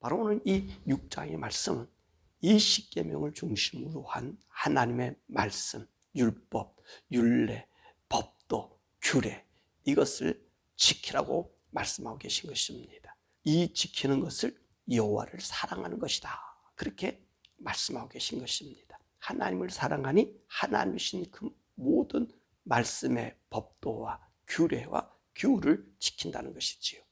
바로 오늘 이 6장의 말씀은 이 십계명을 중심으로 한 하나님의 말씀, 율법, 율례, 법도, 규례 이것을 지키라고 말씀하고 계신 것입니다. 이 지키는 것을 여호와를 사랑하는 것이다. 그렇게 말씀하고 계신 것입니다. 하나님을 사랑하니 하나님이신 그 모든 말씀의 법도와 규례와 규를 지킨다는 것이지요.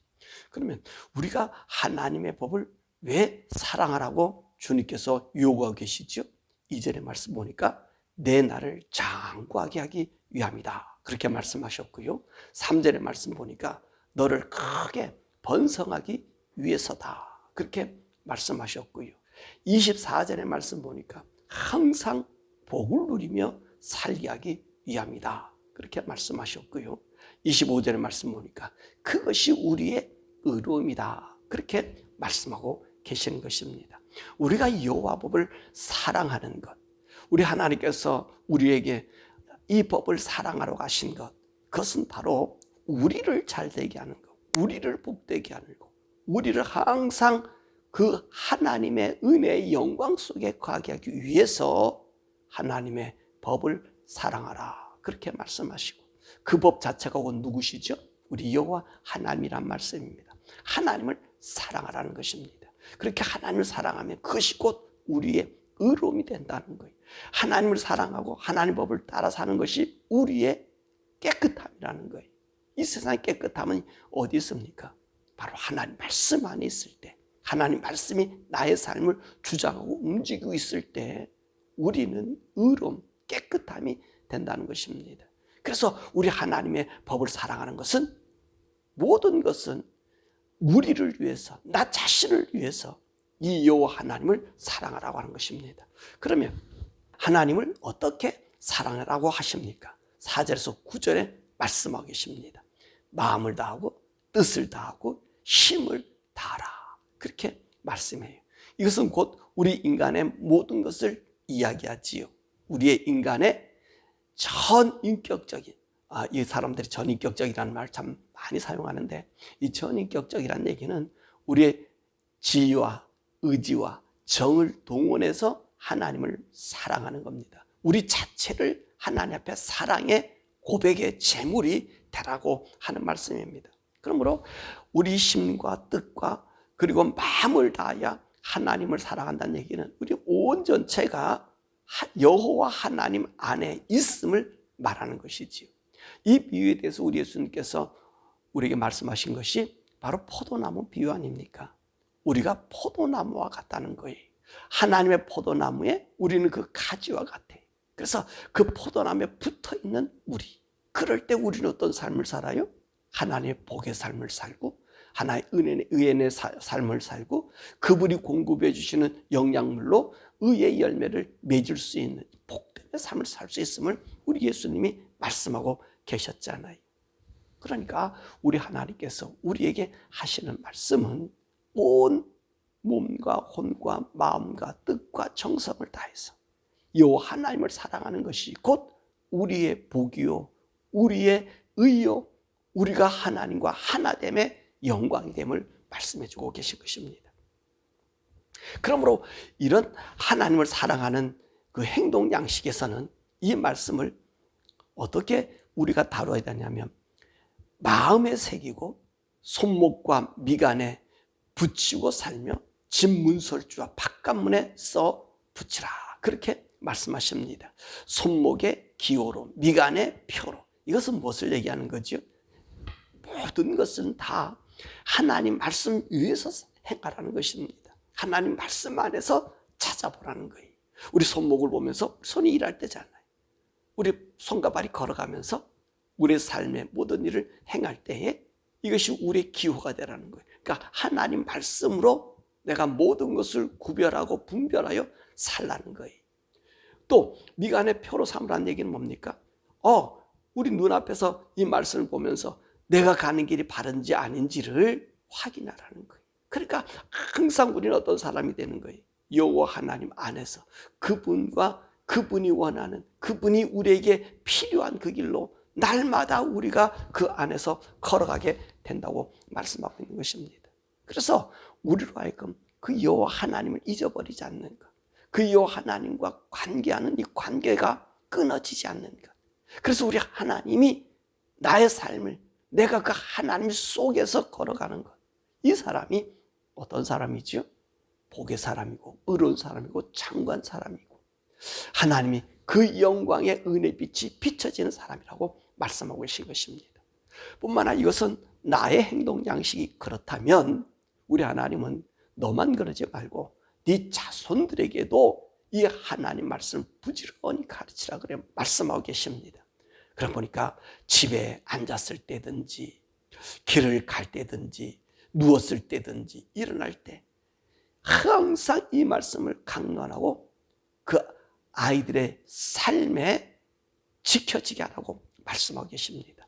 그러면 우리가 하나님의 법을 왜 사랑하라고 주님께서 요구하고 계시죠? 이전의 말씀 보니까 내 나를 장구하게 하기 위함이다. 그렇게 말씀하셨고요. 3절의 말씀 보니까 너를 크게 번성하기 위해서다. 그렇게 말씀하셨고요. 24절의 말씀 보니까 항상 복을 누리며 살게 하기 위함이다. 그렇게 말씀하셨고요. 25절의 말씀 보니까 그것이 우리의 의로움이다. 그렇게 말씀하고 계시는 것입니다. 우리가 여호와 법을 사랑하는 것, 우리 하나님께서 우리에게 이 법을 사랑하러 가신 것, 그것은 바로 우리를 잘 되게 하는 것, 우리를 복되게 하는 것, 우리를 항상 그 하나님의 은혜의 영광 속에 거하게 하기 위해서 하나님의 법을 사랑하라. 그렇게 말씀하시고 그 법 자체가 곧 누구시죠? 우리 여호와 하나님이란 말씀입니다. 하나님을 사랑하라는 것입니다. 그렇게 하나님을 사랑하면 그것이 곧 우리의 의로움이 된다는 거예요. 하나님을 사랑하고 하나님 법을 따라 사는 것이 우리의 깨끗함이라는 거예요. 이 세상의 깨끗함은 어디 있습니까? 바로 하나님 말씀 안에 있을 때, 하나님 말씀이 나의 삶을 주장하고 움직이고 있을 때, 우리는 의로움, 깨끗함이 된다는 것입니다. 그래서 우리 하나님의 법을 사랑하는 것은 모든 것은 우리를 위해서, 나 자신을 위해서 이 여호와 하나님을 사랑하라고 하는 것입니다. 그러면 하나님을 어떻게 사랑하라고 하십니까? 4절에서 9절에 말씀하고 계십니다. 마음을 다하고 뜻을 다하고 힘을 다하라. 그렇게 말씀해요. 이것은 곧 우리 인간의 모든 것을 이야기하지요. 우리의 인간의 전인격적인 아, 이 사람들이 전인격적이라는 말 참 많이 사용하는데 이 전인격적이라는 얘기는 우리의 지위와 의지와 정을 동원해서 하나님을 사랑하는 겁니다. 우리 자체를 하나님 앞에 사랑의 고백의 제물이 되라고 하는 말씀입니다. 그러므로 우리 힘과 뜻과 그리고 마음을 다하여 하나님을 사랑한다는 얘기는 우리 온 전체가 여호와 하나님 안에 있음을 말하는 것이지요. 이 비유에 대해서 우리 예수님께서 우리에게 말씀하신 것이 바로 포도나무 비유 아닙니까? 우리가 포도나무와 같다는 거예요. 하나님의 포도나무에 우리는 그 가지와 같아. 그래서 그 포도나무에 붙어 있는 우리. 그럴 때 우리는 어떤 삶을 살아요? 하나님의 복의 삶을 살고, 하나의 은혜의, 의의 삶을 살고, 그분이 공급해 주시는 영양물로 의의 열매를 맺을 수 있는 복된 삶을 살 수 있음을 우리 예수님이 말씀하고 계셨잖아요. 그러니까 우리 하나님께서 우리에게 하시는 말씀은 온 몸과 혼과 마음과 뜻과 정성을 다해서 요 하나님을 사랑하는 것이 곧 우리의 복이요, 우리의 의요, 우리가 하나님과 하나됨의 영광이 됨을 말씀해 주고 계신 것입니다. 그러므로 이런 하나님을 사랑하는 그 행동 양식에서는 이 말씀을 어떻게 우리가 다뤄야 되냐면 마음에 새기고 손목과 미간에 붙이고 살며 진문설주와 바깥문에 써 붙이라 그렇게 말씀하십니다. 손목의 기호로 미간의 표로 이것은 무엇을 얘기하는 거죠? 모든 것은 다 하나님 말씀 위에서 행하라는 것입니다. 하나님 말씀 안에서 찾아보라는 거예요. 우리 손목을 보면서 손이 일할 때잖아요. 우리 손과 발이 걸어가면서 우리의 삶의 모든 일을 행할 때에 이것이 우리의 기호가 되라는 거예요. 그러니까 하나님 말씀으로 내가 모든 것을 구별하고 분별하여 살라는 거예요. 또 미간의 표로 삼으라는 얘기는 뭡니까? 어, 우리 눈앞에서 이 말씀을 보면서 내가 가는 길이 바른지 아닌지를 확인하라는 거예요. 그러니까 항상 우리는 어떤 사람이 되는 거예요. 여호와 하나님 안에서 그분과 그분이 원하는 그분이 우리에게 필요한 그 길로 날마다 우리가 그 안에서 걸어가게 된다고 말씀하고 있는 것입니다. 그래서 우리로 하여금 그 여호와 하나님을 잊어버리지 않는 것. 그 여호와 하나님과 관계하는 이 관계가 끊어지지 않는 것. 그래서 우리 하나님이 나의 삶을 내가 그 하나님 속에서 걸어가는 것. 이 사람이 어떤 사람이죠? 복의 사람이고 의로운 사람이고 장관 사람이고 하나님이 그 영광의 은혜 빛이 비춰지는 사람이라고 말씀하고 계신 것입니다. 뿐만 아니라 이것은 나의 행동 양식이 그렇다면 우리 하나님은 너만 그러지 말고 네 자손들에게도 이 하나님 말씀 부지런히 가르치라 그래 말씀하고 계십니다. 그럼 보니까 집에 앉았을 때든지 길을 갈 때든지 누웠을 때든지 일어날 때 항상 이 말씀을 강론하고 그 아이들의 삶에 지켜지게 하라고 말씀하고 계십니다.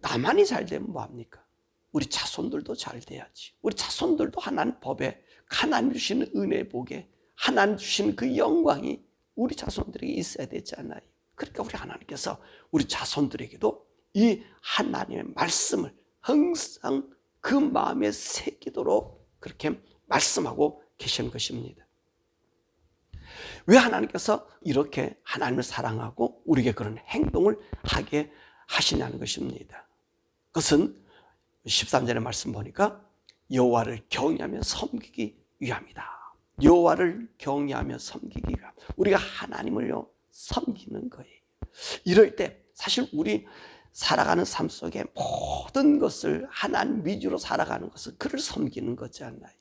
나만이 잘 되면 뭐합니까? 우리 자손들도 잘 돼야지. 우리 자손들도 하나님 법에 하나님 주시는 은혜 복에 하나님 주시는 그 영광이 우리 자손들에게 있어야 되잖아요. 그러니까 우리 하나님께서 우리 자손들에게도 이 하나님의 말씀을 항상 그 마음에 새기도록 그렇게 말씀하고 계시는 것입니다. 왜 하나님께서 이렇게 하나님을 사랑하고 우리에게 그런 행동을 하게 하시냐는 것입니다. 그것은 13절의 말씀 보니까 여호와를 경외하며 섬기기 위함이다. 여호와를 경외하며 섬기기 위함. 우리가 하나님을요 섬기는 거예요. 이럴 때 사실 우리 살아가는 삶 속에 모든 것을 하나님 위주로 살아가는 것은 그를 섬기는 거지 않나요?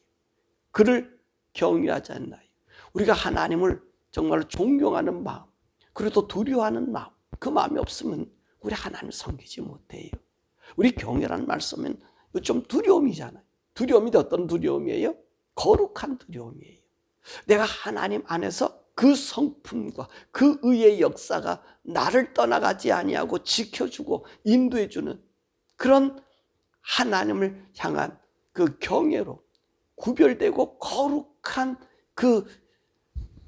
그를 경외하지 않나요? 우리가 하나님을 정말 존경하는 마음, 그리고 또 두려워하는 마음, 그 마음이 없으면 우리 하나님을 섬기지 못해요. 우리 경외라는 말씀은 좀 두려움이잖아요. 두려움이 어떤 두려움이에요? 거룩한 두려움이에요. 내가 하나님 안에서 그 성품과 그 의의 역사가 나를 떠나가지 아니하고 지켜주고 인도해주는 그런 하나님을 향한 그 경외로 구별되고 거룩한 그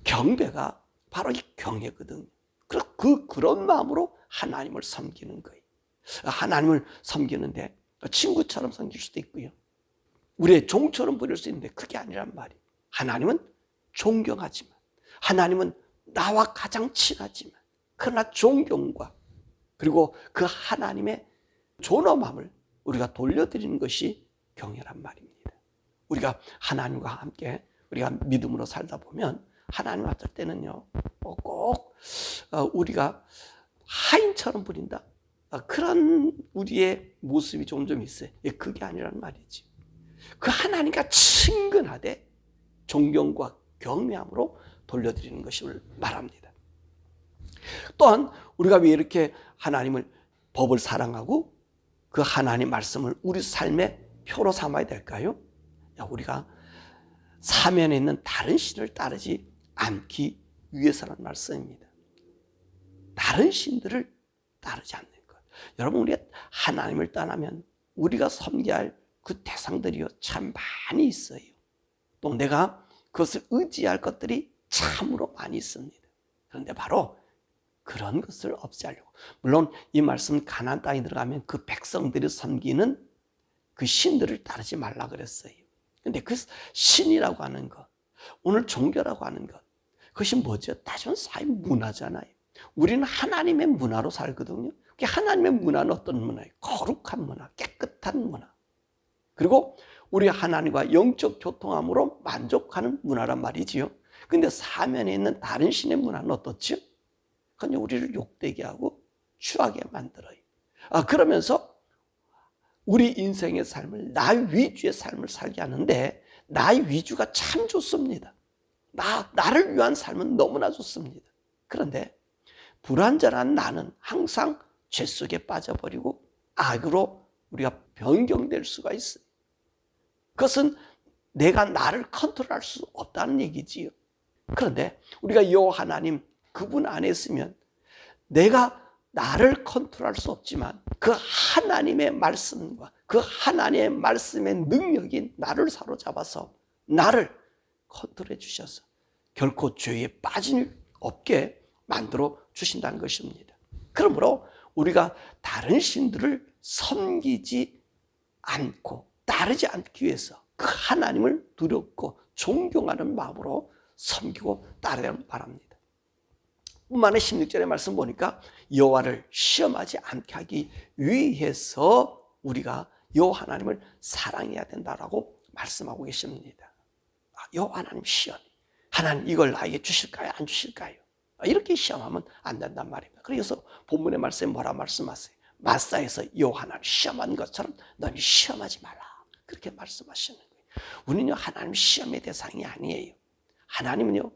경배가 바로 이 경외거든요. 그 그런 마음으로 하나님을 섬기는 거예요. 하나님을 섬기는데 친구처럼 섬길 수도 있고요. 우리의 종처럼 부릴 수 있는데 그게 아니란 말이에요. 하나님은 존경하지만 하나님은 나와 가장 친하지만 그러나 존경과 그리고 그 하나님의 존엄함을 우리가 돌려드리는 것이 경외란 말입니다. 우리가 하나님과 함께 우리가 믿음으로 살다 보면 하나님 어떨 때는요 꼭 어, 우리가 하인처럼 부린다 어, 그런 우리의 모습이 점점 있어요. 예, 그게 아니란 말이지. 그 하나님과 친근하되 존경과 경외함으로 돌려드리는 것을 말합니다. 또한 우리가 왜 이렇게 하나님을 법을 사랑하고 그 하나님 말씀을 우리 삶의 표로 삼아야 될까요? 우리가 사면에 있는 다른 신을 따르지 않기 위해서라는 말씀입니다. 다른 신들을 따르지 않는 것. 여러분, 우리가 하나님을 떠나면 우리가 섬겨야 할 그 대상들이요, 참 많이 있어요. 또 내가 그것을 의지할 것들이 참으로 많이 있습니다. 그런데 바로 그런 것을 없애려고. 물론 이 말씀 가나안 땅에 들어가면 그 백성들이 섬기는 그 신들을 따르지 말라 그랬어요. 근데 그 신이라고 하는 것, 오늘 종교라고 하는 것, 그것이 뭐죠? 다시 사회 문화잖아요. 우리는 하나님의 문화로 살거든요. 하나님의 문화는 어떤 문화예요? 거룩한 문화, 깨끗한 문화. 그리고 우리 하나님과 영적 교통함으로 만족하는 문화란 말이지요. 근데 사면에 있는 다른 신의 문화는 어떻죠? 그냥 우리를 욕되게 하고 추하게 만들어요. 아, 그러면서 우리 인생의 삶을 나 위주의 삶을 살게 하는데 나의 위주가 참 좋습니다. 나, 나를 위한 삶은 너무나 좋습니다. 그런데 불완전한 나는 항상 죄 속에 빠져버리고 악으로 우리가 변경될 수가 있어요. 그것은 내가 나를 컨트롤할 수 없다는 얘기지요. 그런데 우리가 여 하나님 그분 안에 있으면 내가 나를 컨트롤할 수 없지만 그 하나님의 말씀과 그 하나님의 말씀의 능력이 나를 사로잡아서 나를 컨트롤해 주셔서 결코 죄에 빠진 일 없게 만들어 주신다는 것입니다. 그러므로 우리가 다른 신들을 섬기지 않고 따르지 않기 위해서 그 하나님을 두렵고 존경하는 마음으로 섬기고 따르는 바랍니다. 아니라 16절의 말씀 보니까 여호와를 시험하지 않게 하기 위해서 우리가 여호와 하나님을 사랑해야 된다라고 말씀하고 계십니다. 아, 여호와 하나님 시험. 하나님 이걸 나에게 주실까요? 안 주실까요? 아, 이렇게 시험하면 안 된단 말입니다. 그래서 본문의 말씀에 뭐라 말씀하세요? 마사에서 하나님 시험한 것처럼 너희 시험하지 말라. 그렇게 말씀하시는 거예요. 우리는요 하나님 시험의 대상이 아니에요. 하나님은요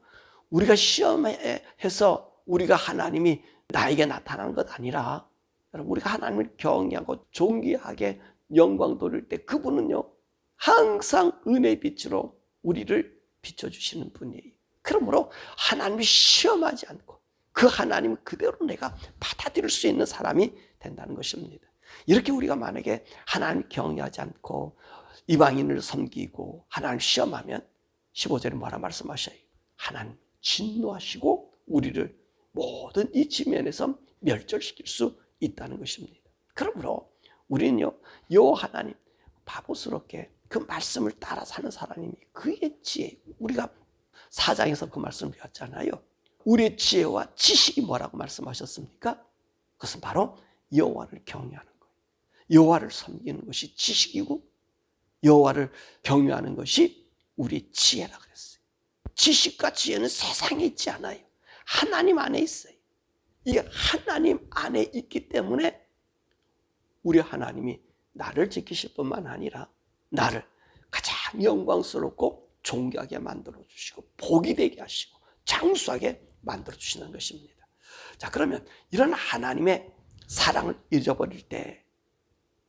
우리가 시험해서 우리가 하나님이 나에게 나타나는 것 아니라 여러분 우리가 하나님을 경외하고 존귀하게 영광 돌릴 때 그분은요 항상 은혜의 빛으로 우리를 비춰주시는 분이에요. 그러므로 하나님이 시험하지 않고 그 하나님 그대로 내가 받아들일 수 있는 사람이 된다는 것입니다. 이렇게 우리가 만약에 하나님 경외하지 않고 이방인을 섬기고 하나님 시험하면 15절에 뭐라 말씀하셔요? 하나님 진노하시고 우리를 모든 이 지면에서 멸절시킬 수 있다는 것입니다. 그러므로 우리는요, 요 하나님 바보스럽게 그 말씀을 따라 사는 사람이 그의 지혜. 우리가 사장에서 그 말씀을 배웠잖아요. 우리의 지혜와 지식이 뭐라고 말씀하셨습니까? 그것은 바로 여호와를 경외하는 거예요. 여호와를 섬기는 것이 지식이고 여호와를 경외하는 것이 우리 지혜라 그랬어요. 지식과 지혜는 세상에 있지 않아요. 하나님 안에 있어요. 이 하나님 안에 있기 때문에 우리 하나님이 나를 지키실 뿐만 아니라 나를 가장 영광스럽고 존귀하게 만들어 주시고 복이 되게 하시고 장수하게 만들어 주시는 것입니다. 자, 그러면 이런 하나님의 사랑을 잊어버릴 때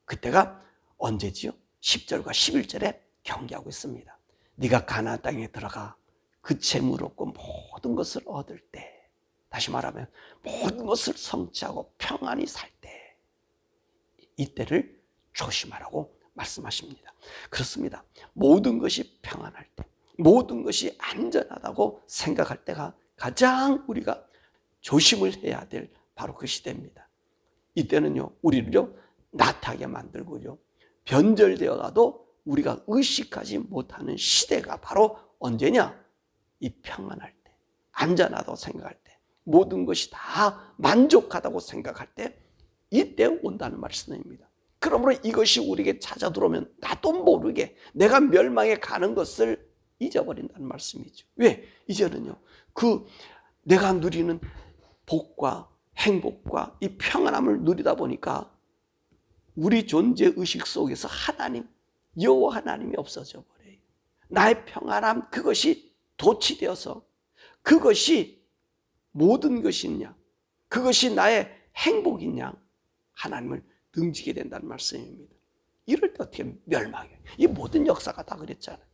그때가 언제지요? 10절과 11절에 경계하고 있습니다. 네가 가나안 땅에 들어가 그 재물 얻고 모든 것을 얻을 때 다시 말하면 모든 것을 성취하고 평안히 살 때 이때를 조심하라고 말씀하십니다. 그렇습니다. 모든 것이 평안할 때, 모든 것이 안전하다고 생각할 때가 가장 우리가 조심을 해야 될 바로 그 시대입니다. 이때는요, 우리를요, 나타하게 만들고요, 변절되어 가도 우리가 의식하지 못하는 시대가 바로 언제냐? 이 평안할 때, 안전하다고 생각할 때, 모든 것이 다 만족하다고 생각할 때, 이때 온다는 말씀입니다. 그러므로 이것이 우리에게 찾아 들어오면 나도 모르게 내가 멸망에 가는 것을 잊어버린다는 말씀이죠. 왜? 이제는요, 그 내가 누리는 복과 행복과 이 평안함을 누리다 보니까 우리 존재 의식 속에서 하나님, 여호와 하나님이 없어져 버려요. 나의 평안함 그것이 도취되어서 그것이 모든 것이냐, 그것이 나의 행복이냐, 하나님을 등지게 된다는 말씀입니다. 이럴 때 어떻게 멸망해요? 이 모든 역사가 다 그랬잖아요.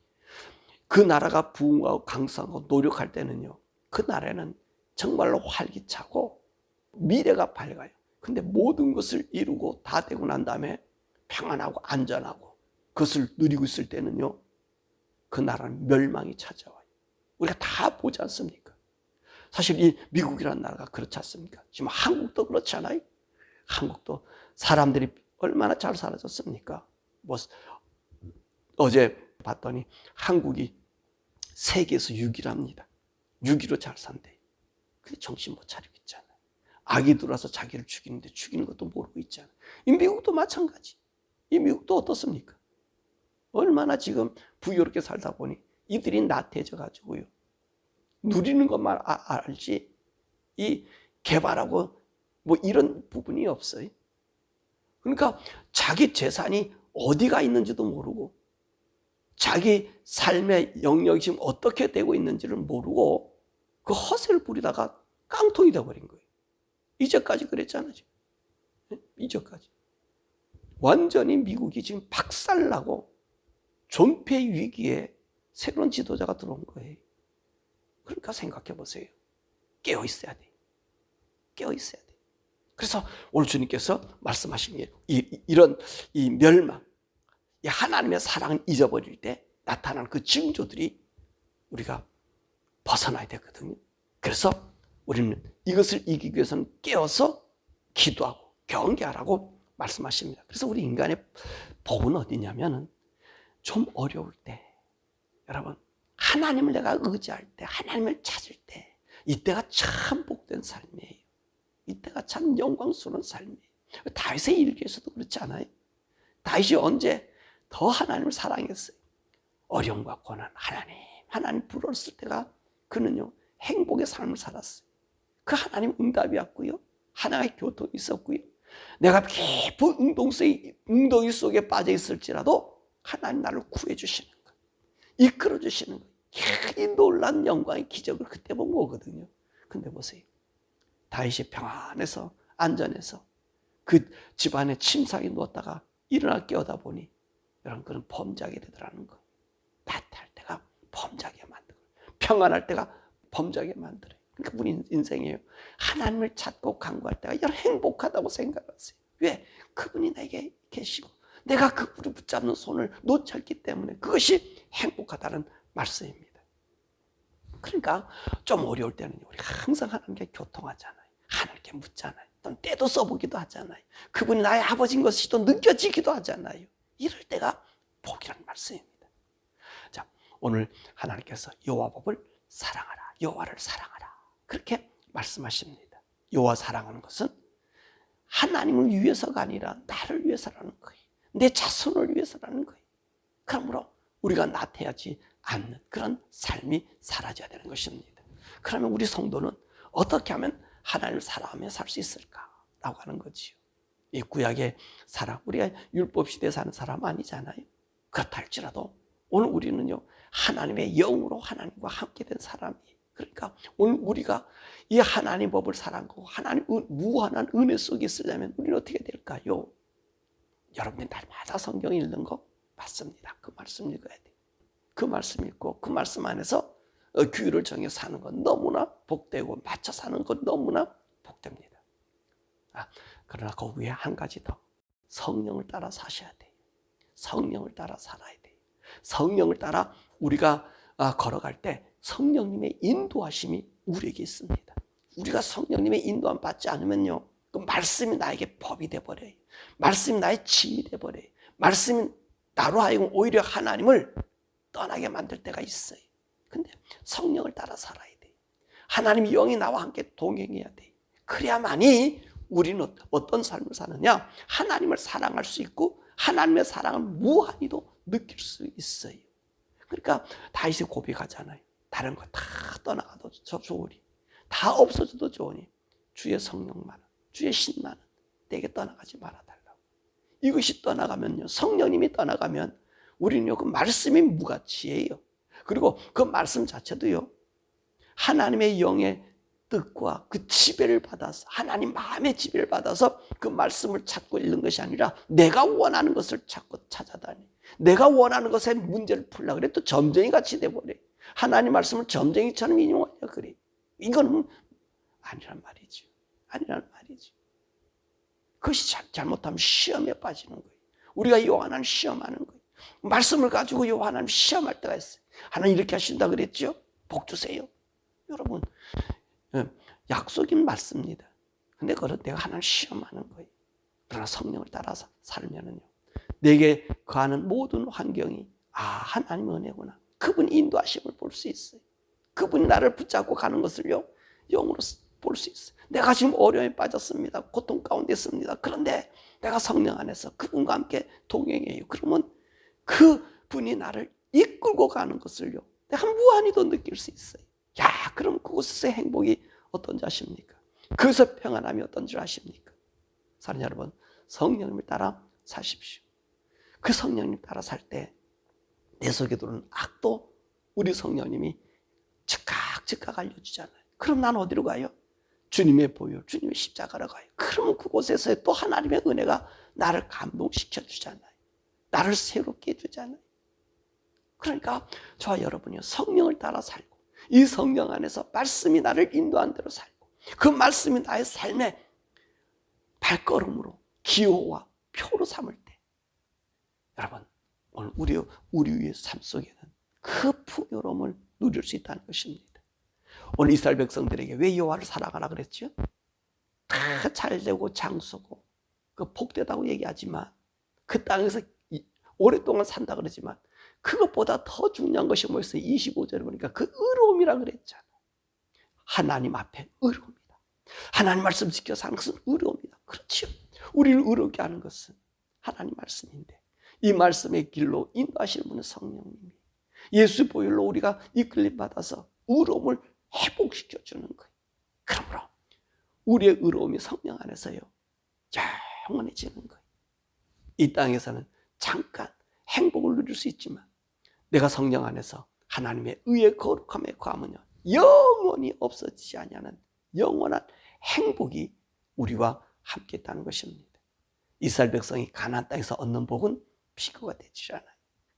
그 나라가 부흥하고 강성하고 노력할 때는요, 그 나라는 정말로 활기차고 미래가 밝아요. 근데 모든 것을 이루고 다 되고 난 다음에 평안하고 안전하고 그것을 누리고 있을 때는요, 그 나라는 멸망이 찾아와요. 우리가 다 보지 않습니까? 사실 이 미국이라는 나라가 그렇지 않습니까? 지금 한국도 그렇지 않아요? 한국도 사람들이 얼마나 잘 살아졌습니까? 뭐 어제 봤더니 한국이 세계에서 6위랍니다. 6위로 잘 산대. 근데 정신 못 차리고 있잖아. 악이 들어와서 자기를 죽이는데 죽이는 것도 모르고 있잖아. 이 미국도 마찬가지. 이 미국도 어떻습니까? 얼마나 지금 부유롭게 살다 보니 이들이 나태해져 가지고요. 누리는 것만 아, 알지 이 개발하고 뭐 이런 부분이 없어요. 그러니까 자기 재산이 어디가 있는지도 모르고 자기 삶의 영역이 지금 어떻게 되고 있는지를 모르고 그 허세를 부리다가 깡통이 되어버린 거예요. 이제까지 그랬잖아요. 네? 이제까지. 완전히 미국이 지금 박살나고 존폐 위기에 새로운 지도자가 들어온 거예요. 그러니까 생각해 보세요. 깨어 있어야 돼. 깨어 있어야 돼. 그래서 오늘 주님께서 말씀하신 게 이, 이런 이 멸망, 이 하나님의 사랑을 잊어버릴 때 나타나는 그 징조들이 우리가 벗어나야 되거든요. 그래서 우리는 이것을 이기기 위해서는 깨어서 기도하고 경계하라고 말씀하십니다. 그래서 우리 인간의 복은 어디냐면은 좀 어려울 때, 여러분, 하나님을 내가 의지할 때, 하나님을 찾을 때, 이때가 참 복된 삶이에요. 이때가 참 영광스러운 삶이에요. 다윗의 일기에서도 그렇지 않아요? 다윗이 언제 더 하나님을 사랑했어요? 어려움과 고난, 하나님, 하나님 불렀을 때가 그는요, 행복의 삶을 살았어요. 그 하나님 응답이었고요. 하나의 교통이 있었고요. 내가 깊은 웅동이, 웅덩이 속에 빠져 있을지라도 하나님 나를 구해 주시는 거예요. 이끌어 주시는 거예요. 이 놀란 영광의 기적을 그때 본 거거든요. 근데 보세요. 다윗이 평안해서, 안전해서 그 집안에 침상에 누웠다가 일어나 깨어다 보니 여러분 그는 범죄하게 되더라는 거. 나태할 때가 범죄하게 만들고 평안할 때가 범죄하게 만들어요. 그러니까 우리 인생이에요. 하나님을 찾고 간구할 때가 여러 행복하다고 생각하세요. 왜? 그분이 내게 계시고 내가 그분을 붙잡는 손을 놓지 않기 때문에 그것이 행복하다는 말씀입니다. 그러니까 좀 어려울 때는 우리가 항상 하나님께 교통하잖아요. 하나님께 묻잖아요. 또 때도 써보기도 하잖아요. 그분이 나의 아버지인 것이 또 느껴지기도 하잖아요. 이럴 때가 복이라는 말씀입니다. 자, 오늘 하나님께서 여호와법을 사랑하라. 여호와를 사랑하라. 그렇게 말씀하십니다. 여호와 사랑하는 것은 하나님을 위해서가 아니라 나를 위해서라는 거예요. 내 자손을 위해서라는 거예요. 그러므로 우리가 나태하지 않는 그런 삶이 사라져야 되는 것입니다. 그러면 우리 성도는 어떻게 하면 하나님을 사랑하며 살 수 있을까라고 하는 거지요. 이 구약의 사람, 우리가 율법 시대에 사는 사람 아니잖아요. 그렇다 할지라도 오늘 우리는요 하나님의 영으로 하나님과 함께 된 사람이에요. 그러니까 오늘 우리가 이 하나님 법을 사랑하고 하나님 무한한 은혜 속에 있으려면 우리는 어떻게 될까요? 여러분이 날마다 성경 읽는 거 맞습니다. 그 말씀 읽어야 돼요. 그 말씀 읽고 그 말씀 안에서 어, 규율을 정해 사는 건 너무나 복되고 맞춰 사는 건 너무나 복됩니다. 아, 그러나 그 위에 한 가지 더 성령을 따라 사셔야 돼요. 성령을 따라 살아야 돼요. 성령을 따라 우리가 아, 걸어갈 때 성령님의 인도하심이 우리에게 있습니다. 우리가 성령님의 인도함 받지 않으면요. 그 말씀이 나에게 법이 돼버려요. 말씀이 나의 짐이 돼버려요. 말씀이 나로 하여금 오히려 하나님을 떠나게 만들 때가 있어요. 근데 성령을 따라 살아야 돼. 하나님 영이 나와 함께 동행해야 돼. 그래야만이 우리는 어떤 삶을 사느냐? 하나님을 사랑할 수 있고 하나님의 사랑을 무한히도 느낄 수 있어요. 그러니까 다윗이 고백하잖아요. 다른 거 다 떠나가도 좋으리. 다 없어져도 좋으니 주의 성령만은 주의 신만은 내게 떠나가지 말아달라고. 이것이 떠나가면요. 성령님이 떠나가면 우리는 요. 그 말씀이 무가치예요. 그리고 그 말씀 자체도요. 하나님의 영의 뜻과 그 지배를 받아서 하나님 마음의 지배를 받아서 그 말씀을 찾고 읽는 것이 아니라 내가 원하는 것을 찾고 찾아다니 내가 원하는 것에 문제를 풀라 그래. 또 점쟁이 같이 돼 버려. 하나님 말씀을 점쟁이처럼 인용하려 그래. 이거는 아니란 말이죠. 아니란 말이죠. 그것이 잘못하면 시험에 빠지는 거예요. 우리가 요한하는 시험하는 거예요 말씀을 가지고 요한하는 시험할 때가 있어요 하나님 이렇게 하신다 그랬죠 복 주세요 여러분 예, 약속인 맞습니다. 근데 그걸 내가 하나님 시험하는 거예요. 그러나 성령을 따라서 살면은요. 내게 거하는 모든 환경이 아 하나님 은혜구나. 그분 인도하심을 볼 수 있어요. 그분이 나를 붙잡고 가는 것을요. 영으로 볼 수 있어요. 내가 지금 어려움에 빠졌습니다. 고통 가운데 있습니다. 그런데 내가 성령 안에서 그분과 함께 동행해요. 그러면 그 분이 나를 이끌고 가는 것을요. 내가 무한히도 느낄 수 있어요. 야, 그럼 그곳에서 행복이 어떤지 아십니까? 그것의 평안함이 어떤지 아십니까? 사랑 여러분, 성령님을 따라 사십시오. 그 성령님 따라 살 때 내 속에 들어오는 악도 우리 성령님이 즉각 즉각 알려주잖아요. 그럼 난 어디로 가요? 주님의 보혈, 주님의 십자가로 가요. 그러면 그곳에서 또 하나님의 은혜가 나를 감동시켜 주잖아요. 나를 새롭게 해주잖아요. 그러니까 저와 여러분이 성령을 따라 살고 이 성령 안에서 말씀이 나를 인도한 대로 살고 그 말씀이 나의 삶의 발걸음으로 기호와 표로 삼을 때 여러분 오늘 우리 우리 위의 삶 속에는 그 풍요로움을 누릴 수 있다는 것입니다. 오늘 이스라엘 백성들에게 왜 여호와를 사랑하라 그랬죠? 다 잘되고 장수고 그 복되다고 얘기하지만 그 땅에서 오랫동안 산다 그러지만 그것보다 더 중요한 것이 뭐였어요? 25절에 보니까 그 의로움이라 그랬잖아. 하나님 앞에 의로움이다. 하나님 말씀 지켜 사는 것은 의로움이다. 그렇죠. 우리를 의롭게 하는 것은 하나님 말씀인데 이 말씀의 길로 인도하시는 분은 성령님이 예수 보혈로 우리가 이끌림 받아서 의로움을 회복시켜 주는 거예요. 그러므로 우리의 의로움이 성령 안에서요 영원해지는 거예요. 이 땅에서는 잠깐 행복을 누릴 수 있지만 내가 성령 안에서 하나님의 의의 거룩함에 거하면요 영원히 없어지지 아니하는 영원한 행복이 우리와 함께 있다는 것입니다. 이스라엘 백성이 가나안 땅에서 얻는 복은 비교가 되지 않아요.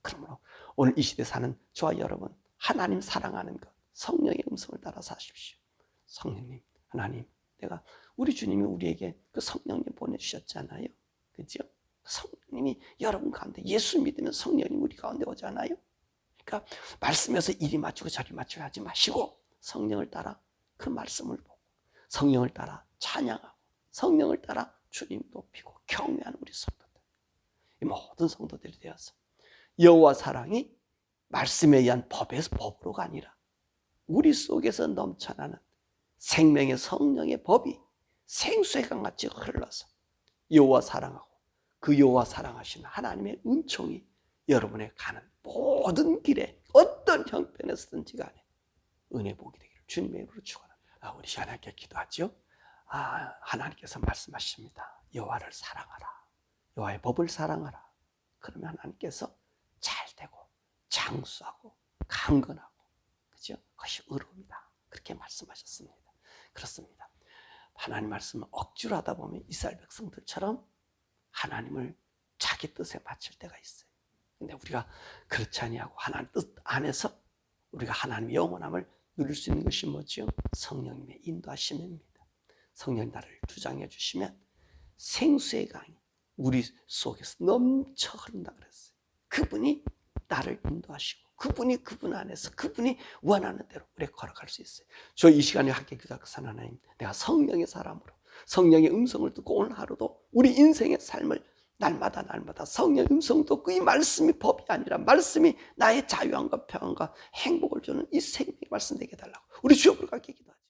그러므로 오늘 이 시대 사는 저와 여러분 하나님 사랑하는 것 성령의 음성을 따라 사십시오. 성령님 하나님 내가 우리 주님이 우리에게 그 성령님 보내주셨잖아요. 그죠? 성령님이 여러분 가운데 예수 믿으면 성령님 우리 가운데 오잖아요. 그러니까 말씀에서 이리 맞추고 저리 맞추고 하지 마시고 성령을 따라 그 말씀을 보고 성령을 따라 찬양하고 성령을 따라 주님 높이고 경외하는 우리 성도들 이 모든 성도들이 되어서 여호와 사랑이 말씀에 의한 법에서 법으로가 아니라 우리 속에서 넘쳐나는 생명의 성령의 법이 생수의 강같이 흘러서 여호와 사랑하고 그 여호와 사랑하시는 하나님의 은총이 여러분의 가는 모든 길에 어떤 형편에서든지 간에 은혜 보게 되기를 주님의 이름으로 축원합니다. 아, 우리 하나님께 기도하죠. 아, 하나님께서 말씀하십니다. 여호와를 사랑하라. 여호와의 법을 사랑하라. 그러면 하나님께서 잘 되고 장수하고 강건하고 그죠? 그것이 의로움이다. 그렇게 말씀하셨습니다. 그렇습니다. 하나님 말씀을 억지로 하다 보면 이스라엘 백성들처럼 하나님을 자기 뜻에 맞출 때가 있어요. 근데 우리가 그렇지 아니하고 하나님 뜻 안에서 우리가 하나님의 영원함을 누릴 수 있는 것이 뭐지요? 성령님의 인도하심입니다. 성령 나를 주장해 주시면 생수의 강이 우리 속에서 넘쳐 흐른다 그랬어요. 그분이 나를 인도하시고 그분이 그분 안에서 그분이 원하는 대로 우리 걸어갈 수 있어요. 저 이 시간에 함께 기도하고 산 하나님, 내가 성령의 사람으로 성령의 음성을 듣고 오늘 하루도 우리 인생의 삶을 날마다 날마다 성령의 음성 듣고 이 말씀이 법이 아니라 말씀이 나의 자유함과 평안과 행복을 주는 이 생명의 말씀 되게 해달라고 우리 주여 불같게 기도하죠.